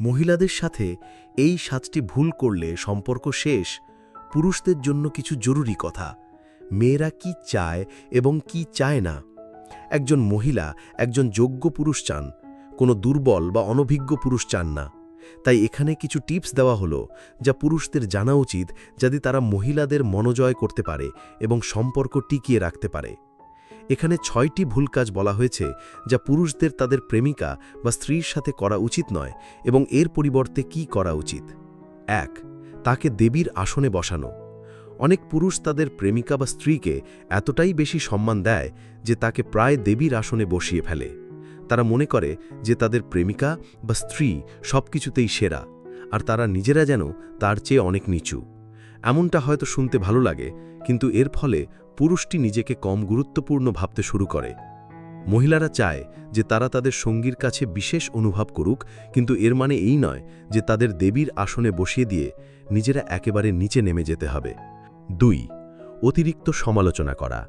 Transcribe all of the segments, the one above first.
মহিলাদের সাথে এই সাতটি ভুল করলে সম্পর্ক শেষ, পুরুষদের জন্য কিছু জরুরি কথা। মেয়েরা কি চায় এবং কি চায় না? একজন মহিলা একজন যোগ্য পুরুষ চান, কোনো দুর্বল বা অনভিজ্ঞ পুরুষ চান না। তাই এখানে কিছু টিপস দেওয়া হলো, যা পুরুষদের জানা উচিত যাতে তারা মহিলাদের মনোজয় করতে পারে এবং সম্পর্ক টিকিয়ে রাখতে পারে। এখানে ছয়টি ভুল কাজ বলা হয়েছে, যা পুরুষদের তাদের প্রেমিকা বা স্ত্রীর সাথে করা উচিত নয় এবং এর পরিবর্তে কি করা উচিত। এক, তাকে দেবীর আসনে বসানো। অনেক পুরুষ তাদের প্রেমিকা বা স্ত্রীকে এতটাই বেশি সম্মান দেয় যে তাকে প্রায় দেবীর আসনে বসিয়ে ফেলে। তারা মনে করে যে তাদের প্রেমিকা বা স্ত্রী সবকিছুতেই সেরা, আর তারা নিজেরা যেন তার চেয়ে অনেক নিচু। এমনটা হয়তো শুনতে ভালো লাগে, কিন্তু এর ফলে পুরুষটি নিজেকে কম গুরুত্বপূর্ণ ভাবতে শুরু করে। মহিলারা চায় যে তারা তাদের সঙ্গীর কাছে বিশেষ অনুভব করুক, কিন্তু এর মানে এই নয় যে তাদের দেবীর আসনে বসিয়ে দিয়ে নিজেরা একেবারে নিচে নেমে যেতে হবে। দুই, অতিরিক্ত সমালোচনা করা।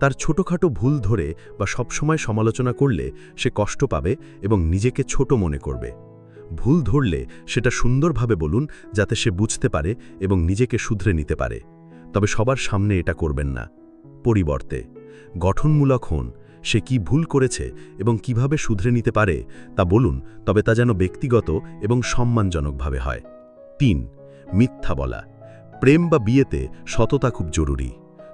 তার ছোটখাটো ভুল ধরে বা সবসময় সমালোচনা করলে সে কষ্ট পাবে এবং নিজেকে ছোট মনে করবে। ভুল ধরলে সেটা সুন্দরভাবে বলুন যাতে সে বুঝতে পারে এবং নিজেকে শুধরে নিতে পারে। তবে সবার সামনে এটা করবেন না। পরিবর্তে, গঠনমূলক হন, সে কি ভুল করেছে এবং কীভাবে শুধরে নিতে পারে তা বলুন, তবে তা যেন ব্যক্তিগত এবং সম্মানজনকভাবে হয়। তিন, মিথ্যা বলা। প্রেম বা বিয়েতে সততা খুব জরুরি।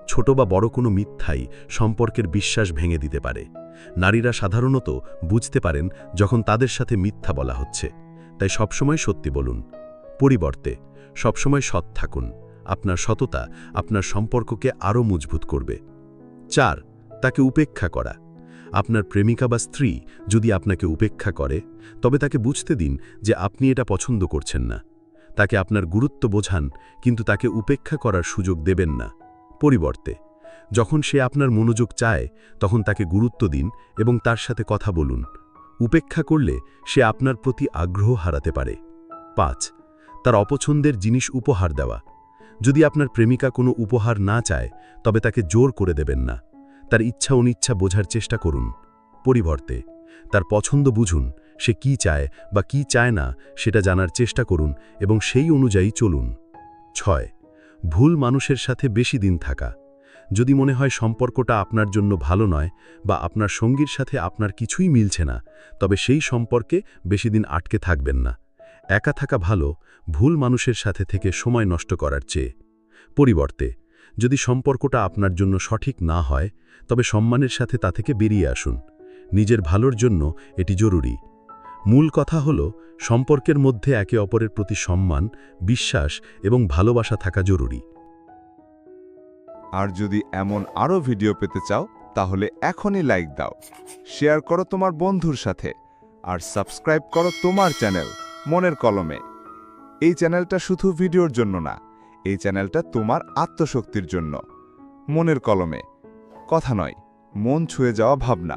ছোট বা বড় কোনো মিথ্যাই সম্পর্কের বিশ্বাস ভেঙে দিতে পারে। নারীরা সাধারণত বুঝতে পারেন যখন তাদের সাথে মিথ্যা বলা হচ্ছে। তাই সবসময় সত্যি বলুন। পরিবর্তে সবসময় সৎ থাকুন। আপনার সততা আপনার সম্পর্ককে আরও মজবুত করবে। চার, তাকে উপেক্ষা করা। আপনার প্রেমিকা বা স্ত্রী যদি আপনাকে উপেক্ষা করে, তবে তাকে বুঝতে দিন যে আপনি এটা পছন্দ করছেন না। তাকে আপনার গুরুত্ব বোঝান, কিন্তু তাকে উপেক্ষা করার সুযোগ দেবেন না। পরিবর্তে, যখন সে আপনার মনোযোগ চায়, তখন তাকে গুরুত্ব দিন এবং তার সাথে কথা বলুন। উপেক্ষা করলে সে আপনার প্রতি আগ্রহ হারাতে পারে। পাঁচ, তার অপছন্দের জিনিস উপহার দেওয়া। যদি আপনার প্রেমিকা কোনো উপহার না চায়, তবে তাকে জোর করে দেবেন না। তার ইচ্ছা অনিচ্ছা বোঝার চেষ্টা করুন। পরিবর্তে, তার পছন্দ বুঝুন, সে কি চায় বা কি চায় না সেটা জানার চেষ্টা করুন এবং সেই অনুযায়ী চলুন। ছয়, ভুল মানুষের সাথে বেশি দিন থাকা। যদি মনে হয় সম্পর্কটা আপনার জন্য ভালো নয় বা আপনার সঙ্গীর সাথে আপনার কিছুই মিলছে না, তবে সেই সম্পর্কে বেশি দিন আটকে থাকবেন না। একা থাকা ভালো, ভুল মানুষের সাথে থেকে সময় নষ্ট করার চেয়ে। পরিবর্তে, যদি সম্পর্কটা আপনার জন্য সঠিক না হয়, তবে সম্মানের সাথে তা থেকে বেরিয়ে আসুন। নিজের ভালোর জন্য এটি জরুরি। মূল কথা হল, সম্পর্কের মধ্যে একে অপরের প্রতি সম্মান, বিশ্বাস এবং ভালোবাসা থাকা জরুরি। আর যদি এমন আরও ভিডিও পেতে চাও, তাহলে এখনই লাইক দাও, শেয়ার করো তোমার বন্ধুর সাথে, আর সাবস্ক্রাইব করো তোমার চ্যানেল, মনের কলমে। এই চ্যানেলটা শুধু ভিডিওর জন্য না, এই চ্যানেলটা তোমার আত্মশক্তির জন্য। মনের কলমে, কথা নয়, মন ছুঁয়ে যাওয়া ভাবনা।